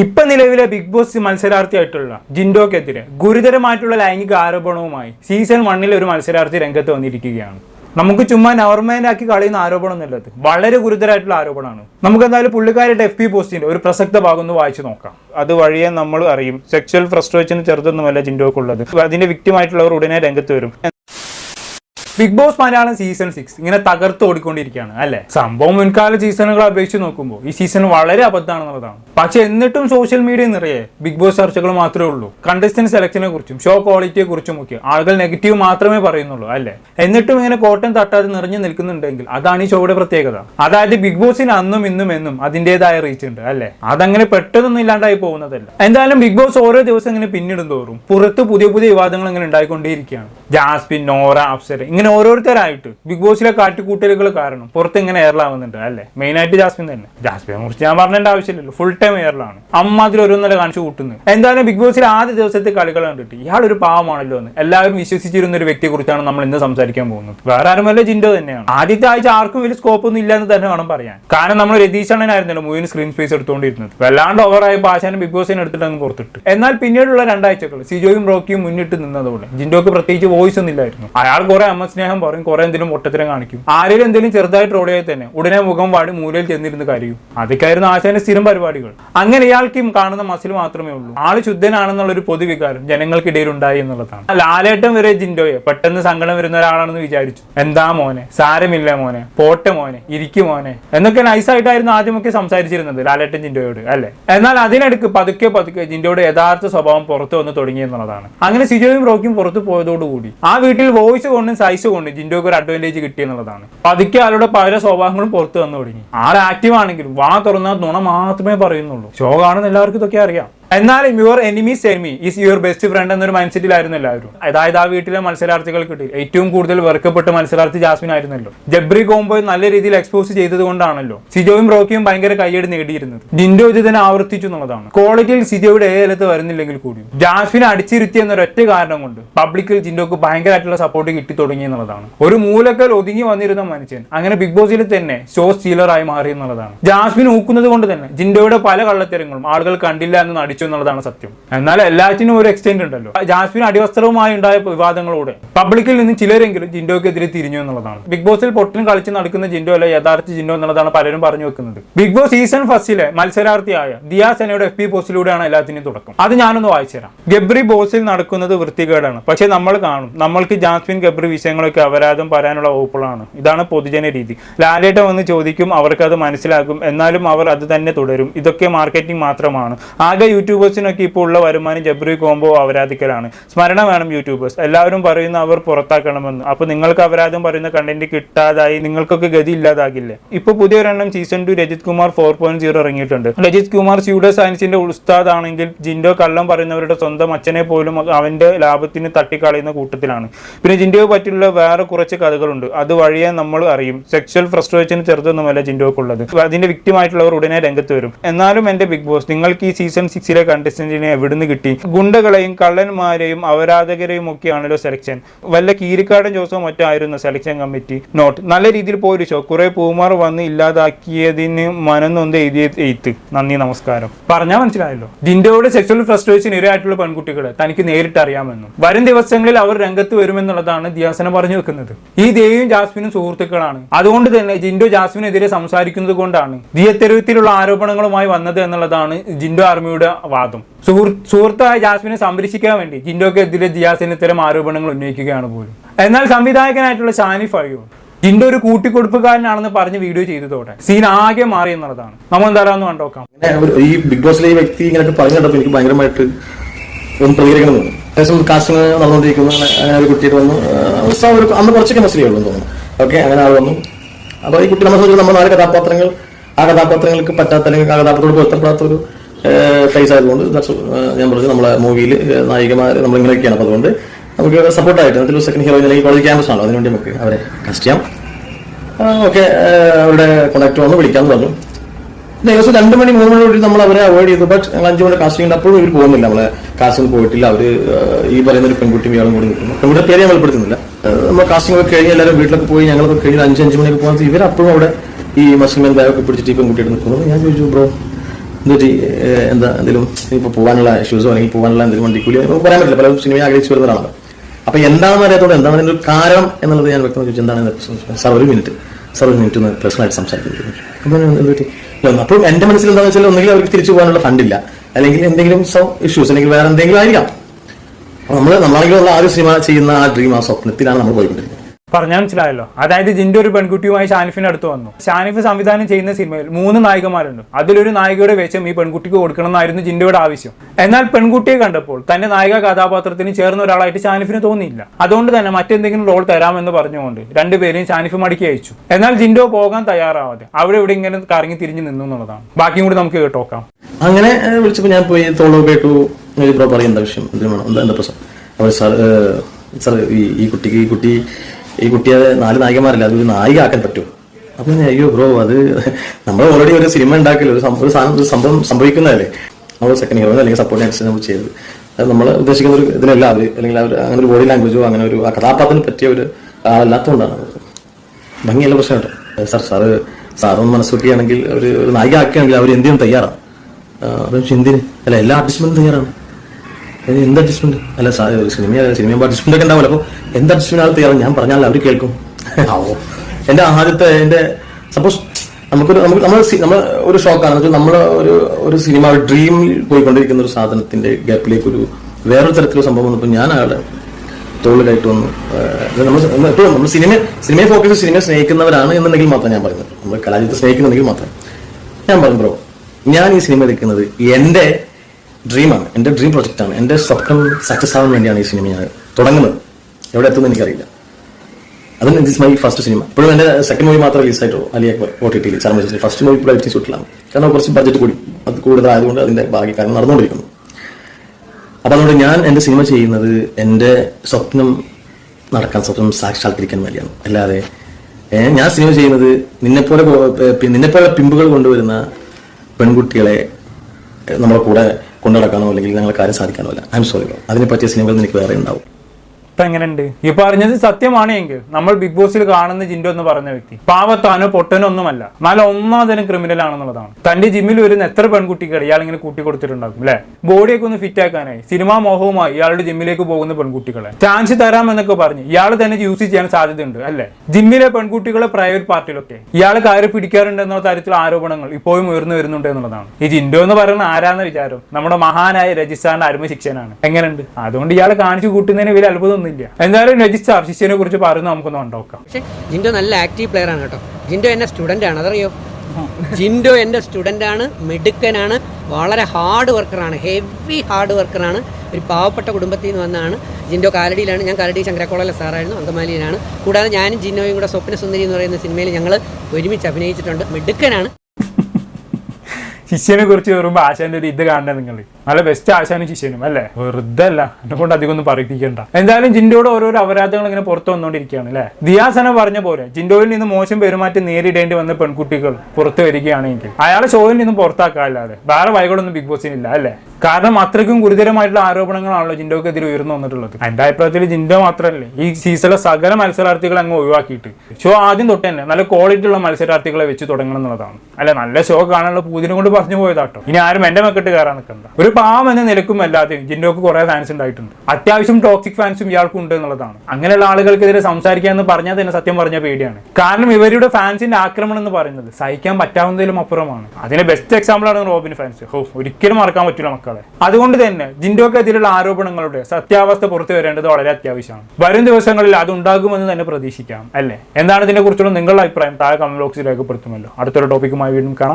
ഇപ്പൊ നിലവിലെ big boss മത്സരാർത്ഥിയായിട്ടുള്ള ജിൻഡോക്കെതിരെ ഗുരുതരമായിട്ടുള്ള ലൈംഗിക ആരോപണവുമായി സീസൺ വണ്ണിൽ ഒരു മത്സരാർത്ഥി രംഗത്ത് വന്നിരിക്കുകയാണ്. നമുക്ക് ചുമ്മാ നവർമേനാക്കി കളയുന്ന ആരോപണം എന്നുള്ളത് വളരെ ഗുരുതരമായിട്ടുള്ള ആരോപണമാണ്. നമുക്ക് എന്തായാലും പുള്ളിക്കാരുടെ എഫ് പി പോസ്റ്റിന്റെ ഒരു പ്രസക്ത ഭാഗം ഒന്ന് വായിച്ചു നോക്കാം. അത് വഴിയെ നമ്മൾ അറിയും. സെക്ഷൽ ഫ്രസ്ട്രേഷൻ ചെറുതൊന്നുമല്ല ജിൻഡോക്കുള്ളത്. അതിന്റെ വ്യക്തിമായിട്ടുള്ളവർ ഉടനെ രംഗത്ത് വരും. Big Boss Malayalam season six ഇങ്ങനെ തകർത്ത് ഓടിക്കൊണ്ടിരിക്കുകയാണ് അല്ലെ? സംഭവം മുൻകാല സീസണുകളെ അപേക്ഷിച്ച് നോക്കുമ്പോൾ ഈ സീസൺ വളരെ അബദ്ധമാണെന്നുള്ളതാണ്. പക്ഷെ എന്നിട്ടും സോഷ്യൽ മീഡിയ നിറയെ ബിഗ് ബോസ് ചർച്ചകൾ മാത്രമേ ഉള്ളൂ. കണ്ടസ്റ്റന്റ് സെലക്ഷനെ കുറിച്ചും ഷോ ക്വാളിറ്റിയെ കുറിച്ചും ഒക്കെ ആളുകൾ നെഗറ്റീവ് മാത്രമേ പറയുന്നുള്ളൂ അല്ലെ? എന്നിട്ടും ഇങ്ങനെ കോട്ടം തട്ടാതെ നിറഞ്ഞു നിൽക്കുന്നുണ്ടെങ്കിൽ അതാണ് ഈ ഷോയുടെ പ്രത്യേകത. അതായത് ബിഗ് ബോസിന് അന്നും ഇന്നും എന്നും അതിന്റേതായ റീച്ച് ഉണ്ട് അല്ലെ? അതങ്ങനെ പെട്ടെന്നൊന്നും ഇല്ലാണ്ടായി പോകുന്നതല്ല. എന്തായാലും ബിഗ് ബോസ് ഓരോ ദിവസം ഇങ്ങനെ പിന്നിടും തോറും പുറത്ത് പുതിയ പുതിയ വിവാദങ്ങൾ ഇങ്ങനെ ഉണ്ടായിക്കൊണ്ടേയിരിക്കുകയാണ്. ജാസ്മിൻ നോറ അപ്സര ഇങ്ങനെ ഓരോരുത്തരായിട്ട്. ബിഗ് ബോസിലെ കാട്ടിക്കൂട്ടലുകൾ കാരണം പുറത്ത് ഇങ്ങനെ എയറിലാവുന്നുണ്ട് അല്ലേ? മെയിൻ ആയിട്ട് ജാസ്മിൻ തന്നെ. ജാസ്മിനെ കുറിച്ച് ഞാൻ പറഞ്ഞേണ്ട ആവശ്യമില്ലല്ലോ. ഫുൾ ടൈം എയറിലാണ് അമ്മ അതിൽ ഓരോന്നല്ല കാണിച്ചു കൂട്ടുന്നു. എന്തായാലും ബിഗ് ബോസിലെ ആദ്യ ദിവസത്തെ കളികൾ കണ്ടിട്ട് ഇയാൾ ഒരു പാവമാണല്ലോ എന്ന് എല്ലാവരും വിശ്വസിച്ചിരുന്ന ഒരു വ്യക്തിയെ കുറിച്ചാണ് നമ്മൾ ഇന്ന് സംസാരിക്കാൻ പോകുന്നത്. വേറെ ആരും ആരുമല്ല ജിൻഡോ തന്നെയാണ്. ആദ്യത്തെ ആഴ്ച ആർക്കും വലിയ സ്കോപ്പ് ഒന്നും ഇല്ല എന്ന് തന്നെ വേണം പറയാൻ. കാരണം നമ്മൾ രതീഷ് അണ്ണനായിരുന്നല്ലോ മൂവിന് സ്ക്രീൻ സ്പേസ് എടുത്തുകൊണ്ടിരുന്നത് വല്ലാണ്ട് ഓവറായി പാശാനും ബിഗ് ബോസിനെ എടുത്തിട്ടങ്ങ് പുറത്തിട്ട്. എന്നാൽ പിന്നീടുള്ള രണ്ടാഴ്ചകൾ സിജോയും റോക്കിയും മുന്നിട്ട് നിന്നതുകൊണ്ട് ജിൻഡോക്ക് പ്രത്യേകിച്ച് വോയിസ് ഒന്നും ഇല്ലായിരുന്നു. അയാൾ കുറെ അമ്മ സ്നേഹം പറയും കുറെ എന്തെങ്കിലും ഒട്ടത്തിനും കാണിക്കും. ആരെങ്കിലും എന്തെങ്കിലും ചെറുതായിട്ട് റോഡിയായി തന്നെ ഉടനെ മുഖം വാടി മൂലയിൽ ചെന്നിരുന്ന് കരയും. അതൊക്കെയായിരുന്നു ആശാന്റെ സ്ഥിരം പരിപാടികൾ. അങ്ങനെ ഇയാൾക്ക് കാണുന്ന മസിൽ മാത്രമേ ഉള്ളൂ. ആൾ ശുദ്ധനാണെന്നുള്ള ഒരു പൊതുവികാരം ജനങ്ങൾക്കിടയിൽ ഉണ്ടായി എന്നുള്ളതാണ്. ലാലേട്ടം വരെ ജിൻഡോയെ പെട്ടെന്ന് സങ്കടം വരുന്ന ഒരാളാണെന്ന് വിചാരിച്ചു. എന്താ മോനെ? സാരമില്ല മോനെ. പോട്ടെ മോനെ. ഇരിക്കു മോനെ. എന്നൊക്കെ നൈസായിട്ടായിരുന്നു ആദ്യമൊക്കെ സംസാരിച്ചിരുന്നത് ലാലേട്ടൻ ജിൻഡോയോട് അല്ലെ? എന്നാൽ അതിനടുക്ക് പതുക്കെ പതുക്കെ ജിൻഡോയുടെ യഥാർത്ഥ സ്വഭാവം പുറത്തു വന്ന് തുടങ്ങി എന്നുള്ളതാണ്. അങ്ങനെ സിജോയും റോക്കിയും പുറത്തു പോയതോടുകൂടി. ആ വീട്ടിൽ വോയിസ് കൊണ്ടും സൈസ് കൊണ്ടും ജിൻഡോക്ക് ഒരു അഡ്വാന്റേജ് കിട്ടിയെന്നുള്ളതാണ് പതുക്കെ ആളുടെ പല സ്വഭാവങ്ങളും പുറത്തു വന്നു തുടങ്ങി. ആൾ ആക്റ്റീവ് ആണെങ്കിലും വാ തുറന്നാൽ നുണ മാത്രമേ പറയുന്നുള്ളൂ. ഷോ കാണുന്ന എല്ലാവർക്കും ഇതൊക്കെ അറിയാം. എന്നാലും your enemies enemy is your best friend എന്നൊരു മൈൻഡ് സെറ്റിലായിരുന്നു എല്ലാവരും. അതായത് ആ വീട്ടിലെ മത്സരാർത്ഥികൾ കിട്ടി. ഏറ്റവും കൂടുതൽ വെറുക്കപ്പെട്ട മത്സരാർത്ഥി ജാസ്മിൻ ആയിരുന്നല്ലോ. ജബ്രി കോംബോ നല്ല രീതിയിൽ എക്സ്പോസ് ചെയ്തത് കൊണ്ടാണല്ലോ സിജോയും റോക്കിയും ഭയങ്കര കയ്യടി നേടിയിരുന്നത്. ജിൻഡോ ഇത് തന്നെ ആവർത്തിച്ചു എന്നുള്ളതാണ്. ക്വാളിറ്റിയിൽ സിജോയുടെ ഏലത്ത് വരുന്നില്ലെങ്കിൽ കൂടിയും. ജാസ്മിനെ അടിച്ചിരുത്തി എന്നൊരൊറ്റ കാരണം കൊണ്ട് പബ്ലിക്കിൽ ജിൻഡോക്ക് ഭയങ്കരമായിട്ടുള്ള സപ്പോർട്ട് കിട്ടി തുടങ്ങി എന്നുള്ളതാണ്. ഒരു മൂലക്കൽ ഒതുങ്ങി വന്നിരുന്ന മനുഷ്യൻ അങ്ങനെ ബിഗ് ബോസിൽ തന്നെ ഷോ സ്റ്റീലറായി മാറി എന്നുള്ളതാണ്. ജാസ്മിൻ ഊക്കുന്നത് കൊണ്ട് തന്നെ ജിൻഡോയുടെ പല കള്ളത്തരങ്ങളും ആളുകൾ കണ്ടില്ല എന്ന് നടിച്ചു എന്നുള്ളതാണ് സത്യം. എന്നാൽ എല്ലാറ്റിനും ഒരു എക്സ്റ്റെൻഡ് ഉണ്ടല്ലോ. ജാസ്മിൻ അടിവസ്ത്രവുമായി ഉണ്ടായ വിവാദങ്ങളോടെ പബ്ലിക്കിൽ നിന്ന് ചിലരെങ്കിലും ജിൻഡോക്കെതിരെ തിരിഞ്ഞു എന്നുള്ളതാണ്. ബിഗ് ബോസിൽ പൊട്ടിന് കളിച്ച് നടക്കുന്ന ജിൻഡോ അല്ല യഥാർത്ഥ ജിൻഡോ എന്നുള്ളതാണ് പലരും പറഞ്ഞു വെക്കുന്നത്. ബിഗ് ബോസ് സീസൺ ഫസ്റ്റിലെ മത്സരാർത്ഥിയായ ദിയാ സെനയുടെ എഫ് പി പോസ്റ്റിലൂടെയാണ് എല്ലാത്തിനും തുടക്കം. അത് ഞാനൊന്ന് വായിച്ചുതരാം ഗബ്രി ബോസിൽ നടക്കുന്നത് വൃത്തികേടാണ്. പക്ഷെ നമ്മൾ കാണും. നമ്മൾക്ക് ജാസ്മിൻ ഗബ്രി വിഷയങ്ങളൊക്കെ അപരാധം പറയാനുള്ള വകുപ്പുകളാണ്. ഇതാണ് പൊതുജന രീതി. ലാലേട്ട വന്ന് ചോദിക്കും അവർക്ക് അത് മനസ്സിലാകും. എന്നാലും അവർ അത് തന്നെ തുടരും. ഇതൊക്കെ മാർക്കറ്റിംഗ് മാത്രമാണ്. ആകെ യൂട്യൂബേഴ്സിനൊക്കെ ഇപ്പോൾ ഉള്ള വരുമാനം ജബ്രി കോംബോ അവരാധിക്കലാണ്. സ്മരണ വേണം യൂട്യൂബേഴ്സ്. എല്ലാവരും പറയുന്ന അവർ പുറത്താക്കണമെന്ന്. അപ്പോൾ നിങ്ങൾക്ക് അവരാധം പറയുന്ന കണ്ടന്റ് കിട്ടാതായി നിങ്ങൾക്കൊക്കെ ഗതി ഇല്ലാതാകില്ലേ? ഇപ്പൊ പുതിയൊരെണ്ണം season two Rajith Kumar four point zero ഇറങ്ങിയിട്ടുണ്ട്. രജിത് കുമാർ സ്യൂഡോ സയൻസിന്റെ ഉസ്താദ് ആണെങ്കിൽ ജിൻഡോ കള്ളം പറയുന്നവരുടെ സ്വന്തം അച്ഛനെ പോലും അവന്റെ ലാഭത്തിന് തട്ടിക്കളയുന്ന കൂട്ടത്തിലാണ്. പിന്നെ ജിൻഡോയെ പറ്റിയുള്ള വേറെ കുറച്ച് കഥകളുണ്ട്. അത് വഴിയെ നമ്മൾ അറിയും. സെക്ഷൽ ഫ്രസ്ട്രേഷൻ ചെറുതൊന്നുമല്ല ജിൻഡോക്കുള്ളത്. അതിന്റെ വ്യക്തിമായിട്ടുള്ളവർ ഉടനെ രംഗത്ത് വരും. എന്നാലും എന്റെ ബിഗ് ബോസ് നിങ്ങൾക്ക് ഈ സീസൺ സിക്സിലെ കണ്ടസ്റ്റന്റിനെ എവിടുന്ന് കിട്ടി? ഗുണ്ടകളെയും കള്ളന്മാരെയും അപരാധകരെയും ഒക്കെയാണല്ലോ സെലക്ഷൻ വല്ല കീരിക്കാടൻ ജോസോ മറ്റായിരുന്നു സെലക്ഷൻ കമ്മിറ്റി നോട്ട് നല്ല രീതിയിൽ പോയൊരു ഷോ കുറെ പൂമാർ വന്ന് ഇല്ലാതാക്കിയതിന് മനന്നൊന്ന് എഴുതിയ എയ്ത്ത് നന്ദി നമസ്കാരം. പറഞ്ഞാൽ മനസ്സിലായല്ലോ. ജിൻഡോയുടെ സെക്ഷൽ ഫ്രസ്ട്രേഷൻ ഇരയായിട്ടുള്ള പെൺകുട്ടികൾ തനിക്ക് നേരിട്ട് അറിയാമെന്നും. വരും ദിവസങ്ങളിൽ അവർ രംഗത്ത് വരുമെന്നുള്ളതാണ് ദിയാസന പറഞ്ഞു വെക്കുന്നത്. ഈ ദേവിയും ജാസ്മിനും സുഹൃത്തുക്കളാണ്. അതുകൊണ്ട് തന്നെ ജിൻഡോ ജാസ്മിനെതിരെ സംസാരിക്കുന്നത് കൊണ്ടാണ്. ദിയത്തെരുവത്തിലുള്ള ആരോപണങ്ങളുമായി വന്നത് എന്നുള്ളതാണ് ജിൻഡോ ആർമിയുടെ വാദം. സുഹൃ സുഹൃത്തായ ജാസ്മിനെ സംരക്ഷിക്കാൻ വേണ്ടി ജിൻഡോക്കെതിരെ ജിയാസിന് ഇത്തരം ആരോപണങ്ങൾ ഉന്നയിക്കുകയാണ് പോലും. എന്നാൽ സംവിധായകനായിട്ടുള്ള ഷാനി അയ്യോ ജിൻഡോ ഒരു കൂട്ടിക്കൊടുപ്പുകാരനാണെന്ന് പറഞ്ഞ് വീഡിയോ ചെയ്തതോടെ സീൻ ആകെ മാറി എന്നുള്ളതാണ്. നമ്മൾ എന്തായാലും കണ്ടോക്കാം. ഈ ബിഗ് ബോസിലെ ഈ വ്യക്തി ഇങ്ങനെ പറഞ്ഞു കണ്ടപ്പോൾ എനിക്ക് ഭയങ്കരമായിട്ട് ഒന്ന് പ്രതികരിക്കണം കാസ്റ്റിംഗ് നടന്നുകൊണ്ടിരിക്കുന്നു. അങ്ങനെ ഒരു കുട്ടിയിട്ട് വന്നു. ആ, ഒരു അന്ന് കുറച്ചൊക്കെ തോന്നുന്നു. ഓക്കെ അങ്ങനെ ആൾ വന്നു. അപ്പോൾ ഈ കുട്ടി നമ്മൾ നമ്മൾ നാല് കഥാപാത്രങ്ങൾ ആ കഥാപാത്രങ്ങൾക്ക് പറ്റാത്ത അല്ലെങ്കിൽ ആ കഥാപാത്രത്തോട് പൊരുത്തപ്പെടാത്ത ഒരു ഫേസ് ആയതുകൊണ്ട് ഞാൻ പറഞ്ഞു നമ്മളെ മൂവിയിൽ നായികമാർ നമ്മളിങ്ങനെയൊക്കെയാണ്. അപ്പോൾ അതുകൊണ്ട് നമുക്ക് സപ്പോർട്ടായിട്ട് എന്നിട്ട് സെക്കൻഡ് ഹീറോയിൻ അല്ലെങ്കിൽ കോളേജ് ക്യാമ്പസ് ആണല്ലോ അതിനുവേണ്ടി നമുക്ക് അവരെ കസ്റ്റ് ചെയ്യാം. ഓക്കെ അവരുടെ കോണ്ടാക്ട് വന്ന് വിളിക്കാമെന്ന് പറഞ്ഞു. ഏകദേശം രണ്ട് മണി മൂന്ന് മണി കൂടി നമ്മൾ അവരെ അവോയ്ഡ് ചെയ്തു. ബട്ട് ഞങ്ങൾ അഞ്ച് മണി കാസ്റ്റിംഗ് അപ്പോഴും ഇവർ പോകുന്നില്ല. നമ്മളെ കാസ്റ്റിംഗ് പോയിട്ടില്ല. അവർ ഈ പറയുന്ന ഒരു പെൺകുട്ടി ഇയാളും കൂടി നിൽക്കുന്നു. പെൺകുട്ടിയുടെ പേര് ഞാൻ വെളിപ്പെടുത്തുന്നില്ല നമ്മൾ കാസ്റ്റിംഗ് ഒക്കെ കഴിഞ്ഞ് എല്ലാവരും വീട്ടിലൊക്കെ പോയി ഞങ്ങളൊക്കെ കഴിഞ്ഞ് അഞ്ച് അഞ്ച് മണിയൊക്കെ പോകുന്നത് ഇവർ അപ്പോഴും അവിടെ ഈ മസ്ലിം ബാഗൊക്കെ പിടിച്ചിട്ട് ഈ പെൺകുട്ടിയുടെ നിൽക്കുന്നു. ഞാൻ ചോദിച്ചു ബ്രോ എന്നിട്ട് എന്താ എന്തെങ്കിലും ഇപ്പോൾ പോകാനുള്ള ഇഷ്യൂസോ അല്ലെങ്കിൽ പോകാനുള്ള എന്തെങ്കിലും വണ്ടിക്കൂലി നമുക്ക് പറയാൻ പറ്റില്ല. പല സിനിമയെ ആഗ്രഹിച്ചു വരുന്ന ഒരാളാണ് അപ്പൊ എന്താണെന്ന് അറിയാത്തോടെ എന്താണ് അതിന്റെ ഒരു കാരണം എന്നുള്ളത് ഞാൻ വ്യക്തമായി ചോദിച്ചു. എന്താണ് സാർ ഒരു മിനിറ്റ് സാർ ഒരു മിനിറ്റ് ഒന്ന് പേഴ്സണലായിട്ട് സംസാരിക്കുന്നത് അപ്പോൾ എന്ത് പറ്റി അപ്പോൾ മനസ്സിൽ എന്താണെന്ന് വെച്ചാൽ ഒന്നുകിൽ അവർക്ക് തിരിച്ചു പോകാനുള്ള ഫണ്ടില്ല അല്ലെങ്കിൽ എന്തെങ്കിലും സോ ഇഷ്യൂസ് അല്ലെങ്കിൽ വേറെ എന്തെങ്കിലും ആയിരിക്കാം. നമ്മൾ നമ്മളാണെങ്കിലും ആ ഒരു സിനിമ ചെയ്യുന്ന ആ ഡ്രീം ആ സ്വപ്നത്തിലാണ് നമ്മൾ പോയിക്കൊണ്ടിരിക്കുന്നത്. പറഞ്ഞാൽ മനസ്സിലായല്ലോ. അതായത് ജിന്റെ ഒരു പെൺകുട്ടിയുമായി ഷാനിഫിന്റെ അടുത്ത് വന്നു. ഷാനിഫ് സംവിധാനം ചെയ്യുന്ന സിനിമയിൽ മൂന്ന് നായികമാരുണ്ട്. അതിലൊരു നായികയുടെ വേഷം ഈ പെൺകുട്ടിക്ക് കൊടുക്കണം എന്നായിരുന്നു ജിൻഡോയുടെ ആവശ്യം. എന്നാൽ പെൺകുട്ടിയെ കണ്ടപ്പോൾ തന്റെ നായിക കഥാപാത്രത്തിന് ചേർന്ന ഒരാളായിട്ട് ഷാനിഫിന് തോന്നിയില്ല. അതുകൊണ്ട് തന്നെ മറ്റെന്തെങ്കിലും റോൾ തരാമെന്ന് പറഞ്ഞുകൊണ്ട് രണ്ടുപേരെയും ഷാനിഫ് മടക്കി അയച്ചു. എന്നാൽ ജിൻഡോ പോകാൻ തയ്യാറാവാതെ അവിടെ ഇവിടെ ഇങ്ങനെ കറങ്ങി തിരിഞ്ഞു നിന്നു എന്നുള്ളതാണ്. ബാക്കിയും കൂടി നമുക്ക് കേട്ടോക്കാം. അങ്ങനെ വിളിച്ചപ്പോൾ ഞാൻ പോയി തോളോ കേട്ടു ബ്രോ പറയും എന്താ വിഷയം? പ്രശ്നം? സാർ ഈ കുട്ടിക്ക് ഈ കുട്ടി ഈ കുട്ടിയെ നാല് നായികമാരല്ല അതൊരു നായിക ആക്കാൻ പറ്റുമോ അപ്പൊ അയ്യോ ബ്രോ അത് നമ്മൾ ഓൾറെഡി ഒരു സിനിമ ഉണ്ടാക്കില്ല ഒരു ഒരു സാധനം ഒരു സംഭവം സംഭവിക്കുന്നതല്ലേ? നമ്മൾ സെക്കൻഡ് ഹീറോ അല്ലെങ്കിൽ സപ്പോർട്ട് ആക്ഷൻ നമ്മൾ ചെയ്തത്. അത് നമ്മൾ ഉദ്ദേശിക്കുന്ന ഒരു ഇതിനല്ല അവർ അല്ലെങ്കിൽ അവർ അങ്ങനെ ഒരു ബോഡി ലാംഗ്വേജോ അങ്ങനെ ഒരു ആ കഥാപാത്രത്തിന് പറ്റിയ ഒരു ആളല്ലാത്തതുകൊണ്ടാണ്. ഭംഗിയുള്ള പ്രശ്നമുണ്ട് സാർ സാറ് സാറൊന്ന് മനസ്സുക്കുകയാണെങ്കിൽ ഒരു നായിക ആക്കുകയാണെങ്കിൽ അവർ എന്തിനും തയ്യാറാണ് എന്തിന്? അല്ല എല്ലാ അഡ്ജസ്റ്റ്മെന്റും തയ്യാറാണ് എന്ത് അഡ്ജസ്റ്റ്മെന്റ് അല്ല സിനിമ സിനിമ അഡ്ജസ്റ്റ്മെന്റ് ഒക്കെ ഉണ്ടാവില്ല അപ്പോൾ എന്ത് അഡ്ജസ്റ്റ്മെന്റ് ആൾ തയ്യാറും ഞാൻ പറഞ്ഞാൽ അവർ കേൾക്കും. ആവോ. എന്റെ ആദ്യത്തെ എന്റെ സപ്പോസ് നമുക്കൊരു നമുക്ക് നമ്മൾ നമ്മൾ ഒരു ഷോക്കാണ് നമ്മൾ ഒരു ഒരു സിനിമ ഒരു ഡ്രീമിൽ പോയിക്കൊണ്ടിരിക്കുന്ന ഒരു സാധനത്തിന്റെ ഗ്യാപ്പിലേക്ക് ഒരു വേറൊരു തരത്തിലുള്ള സംഭവം വന്നപ്പോൾ ഞാൻ അയാളെ തോളിലായിട്ട് വന്നു. നമ്മൾ എപ്പോഴും നമ്മൾ സിനിമ സിനിമയെ ഫോക്കസ് സിനിമയെ സ്നേഹിക്കുന്നവരാണ് എന്നുണ്ടെങ്കിൽ മാത്രം ഞാൻ പറയുന്നത്. നമ്മൾ കലാജിത്തെ സ്നേഹിക്കുന്നുണ്ടെങ്കിൽ മാത്രം. ഞാൻ പറഞ്ഞു ബ്രോ ഞാൻ ഈ സിനിമ എടുക്കുന്നത് എന്റെ ഡ്രീമാണ് എന്റെ ഡ്രീം പ്രൊജക്റ്റാണ് എന്റെ സ്വപ്നം സക്സസ് ആവാൻ വേണ്ടിയാണ് ഈ സിനിമ ഞാൻ തുടങ്ങുന്നത്. എവിടെ എത്തുമെന്ന് എനിക്കറിയില്ല. അതും ദിസ് മൈ ഫസ്റ്റ് സിനിമ ഇപ്പോഴും എന്റെ സെക്കൻഡ് മൂവി മാത്രമേ റിലീസ് ആയിട്ടുള്ളൂ. അലി അക്ബർ ഒ ടി ടിയിൽ ചർമ്മ ഫസ്റ്റ് മൂവി ഇപ്പോൾ ഐറ്റി ഷൂട്ടിലാണ് കാരണം കുറച്ച് ബഡ്ജറ്റ് കൂടി. അത് കൂടുതലായതുകൊണ്ട് അതിന്റെ ബാക്കി കാര്യം നടന്നുകൊണ്ടിരിക്കുന്നു. അപ്പം അതുകൊണ്ട് ഞാൻ എന്റെ സിനിമ ചെയ്യുന്നത് എന്റെ സ്വപ്നം നടക്കാൻ സ്വപ്നം സാക്ഷാത്കരിക്കാൻ വേണ്ടിയാണ്. അല്ലാതെ ഞാൻ സിനിമ ചെയ്യുന്നത് നിന്നെപ്പോലെ നിന്നെപ്പോലെ പിമ്പുകൾ കൊണ്ടുവരുന്ന പെൺകുട്ടികളെ നമ്മളെ കൂടെ കൊണ്ടു നടക്കാനോ അല്ലെങ്കിൽ ഞങ്ങളെ കാര്യം സാധിക്കാനോ അല്ല. ഐ എം സോറി അതിനെ പറ്റിയ സിനിമകൾ എനിക്ക് വേറെ ഉണ്ടാവും. ഇപ്പൊ എങ്ങനെയുണ്ട്? ഈ പറഞ്ഞത് സത്യമാണ് എങ്കിൽ നമ്മൾ ബിഗ് ബോസിൽ കാണുന്ന ജിൻഡോ എന്ന് പറഞ്ഞ വ്യക്തി. പാവത്താനോ പൊട്ടനോ ഒന്നുമല്ല നല്ല ഒന്നാതരം ക്രിമിനൽ ആണെന്നുള്ളതാണ്. തന്റെ ജിമ്മിൽ വരുന്ന എത്ര പെൺകുട്ടികൾ ഇയാൾ ഇങ്ങനെ കൂട്ടി കൊടുത്തിട്ടുണ്ടാകും അല്ലെ ബോഡിയൊക്കെ ഒന്ന് ഫിറ്റ് ആക്കാനായി സിനിമാ മോഹവുമായി ഇയാളുടെ ജിമ്മിലേക്ക് പോകുന്ന പെൺകുട്ടികളെ. ചാൻസ് തരാമെന്നൊക്കെ പറഞ്ഞ് ഇയാൾ തന്നെ യൂസ് ചെയ്യാൻ സാധ്യതയുണ്ട് അല്ലെ? ജിമ്മിലെ പെൺകുട്ടികളെ പ്രൈവറ്റ് പാർട്ടിയിലൊക്കെ ഇയാൾ കയറി പിടിക്കാറുണ്ട് എന്നുള്ള തരത്തിലുള്ള ആരോപണങ്ങൾ ഇപ്പോഴും ഉയർന്നു വരുന്നുണ്ട് എന്നുള്ളതാണ്. ഈ ജിൻഡോ എന്ന് പറയുന്ന ആരാന്ന വിചാരം? നമ്മുടെ മഹാനായ രജിസ്ഥാന്റെ അരുമ ശിക്ഷനാണ് എങ്ങനെയുണ്ട്? അതുകൊണ്ട് ഇയാൾ കാണിച്ചു കൂട്ടുന്നതിന് വലിയ അത്ഭുതമൊന്നുമില്ല എന്തായാലും രജിസ്റ്റാർ ശിഷ്യനെ കുറിച്ച് പറയുന്നത് നമുക്കൊന്ന് കണ്ടോക്കാം പക്ഷേ ജിൻഡോ നല്ല ആക്റ്റീവ് പ്ലെയർ ആണ് കേട്ടോ. ജിൻഡോ എന്നെ സ്റ്റുഡന്റ് ആണ് അതറിയോ? ജിൻഡോ എന്റെ സ്റ്റുഡന്റ് ആണ് മിടുക്കനാണ് വളരെ ഹാർഡ് വർക്കറാണ് ഹെവി ഹാർഡ് വർക്കറാണ് ഒരു പാവപ്പെട്ട കുടുംബത്തിൽ നിന്ന് വന്നാണ് ജിൻഡോ കാലടിയിലാണ് ഞാൻ കാലടി ശങ്കരക്കോളയിലെ സാറായിരുന്നു അങ്കമാലിയിലാണ്. കൂടാതെ ഞാനും ജിൻഡോയും കൂടെ സ്വപ്ന സുന്ദരി എന്ന് പറയുന്ന സിനിമയിൽ ഞങ്ങൾ ഒരുമിച്ച് അഭിനയിച്ചിട്ടുണ്ട്. മിടുക്കനാണ്. ശിഷ്യനെ കുറിച്ച് പറയുമ്പോൾ ആശാന്റെ ഒരു ഇത് കാണണ്ട നിങ്ങൾ നല്ല ബെസ്റ്റ് ആശാനും ശിഷ്യനും അല്ലേ? വെറുതെ അല്ല എന്നെ കൊണ്ട് അധികം ഒന്നും പറയിപ്പിക്കണ്ട. എന്തായാലും ജിൻഡോയുടെ ഓരോരോ അപരാധങ്ങൾ ഇങ്ങനെ പുറത്തു വന്നുകൊണ്ടിരിക്കുകയാണ് അല്ലേ? ദിയാസന പറഞ്ഞ പോലെ ജിൻഡോയിൽ നിന്ന് മോശം പെരുമാറ്റം നേരിടേണ്ടി വന്ന പെൺകുട്ടികൾ പുറത്തു വരികയാണെങ്കിൽ അയാളെ ഷോയിൽ നിന്നും പുറത്താക്കാല്ലാതെ വേറെ വൈകളൊന്നും ബിഗ് ബോസിനില്ല അല്ലേ? കാരണം അത്രയ്ക്കും ഗുരുതരമായിട്ടുള്ള ആരോപണങ്ങളാണല്ലോ ജിൻഡോക്കെതിരെ ഉയർന്നു വന്നിട്ടുള്ളത്. എന്റെ അഭിപ്രായത്തിൽ ജിൻഡോ മാത്രമല്ലേ ഈ സീസണിലെ സകല മത്സരാർത്ഥികളെ അങ്ങ് ഒഴിവാക്കിയിട്ട് ഷോ ആദ്യം തൊട്ട് തന്നെ നല്ല ക്വാളിറ്റി ഉള്ള മത്സരാർത്ഥികളെ വെച്ച് തുടങ്ങണം എന്നുള്ളതാണ്. അല്ല നല്ല ഷോ കാണാനുള്ള പൂതിനെ കൊണ്ട് പറഞ്ഞു പോയതാട്ടോ. ഇനി ആരും എന്റെ മക്കട്ട് കയറാൻ നിൽക്കണ്ട. ഒരു പാവം എന്ന നിലക്കും അല്ലാതെ ജിൻഡോക്ക് കുറെ ഫാൻസ് ഉണ്ടായിട്ടുണ്ട്. അത്യാവശ്യം ടോക്സിക് ഫാൻസും ഇയാൾക്കും ഉണ്ട് എന്നുള്ളതാണ്. അങ്ങനെയുള്ള ആളുകൾക്കെതിരെ സംസാരിക്കുക എന്ന് പറഞ്ഞാൽ തന്നെ സത്യം പറഞ്ഞ പേടിയാണ്. കാരണം ഇവരുടെ ഫാൻസിന്റെ ആക്രമണം എന്ന് പറയുന്നത് സഹിക്കാൻ പറ്റാവുന്നതിലും അപ്പുറമാണ്. അതിന് ബെസ്റ്റ് എക്സാമ്പിൾ ആണ് റോബിൻ ഫാൻസ് ഹോ ഒരിക്കലും മറക്കാൻ പറ്റില്ല മക്കളെ. അതുകൊണ്ട് തന്നെ ജിൻഡോക്കെതിരെയുള്ള ആരോപണങ്ങളുടെ സത്യാവസ്ഥ പുറത്തു വരേണ്ടത് വളരെ അത്യാവശ്യമാണ്. വരും ദിവസങ്ങളിൽ അത് ഉണ്ടാകുമെന്ന് തന്നെ പ്രതീക്ഷിക്കാം അല്ലേ? എന്താണ് ഇതിനെ കുറിച്ചുള്ള നിങ്ങളുടെ അഭിപ്രായം? താഴെ കമന്റ് ബോക്സിൽ രേഖപ്പെടുത്തുമല്ലോ. അടുത്തൊരു ടോപ്പിക്കുമായി വീണ്ടും കാണാം.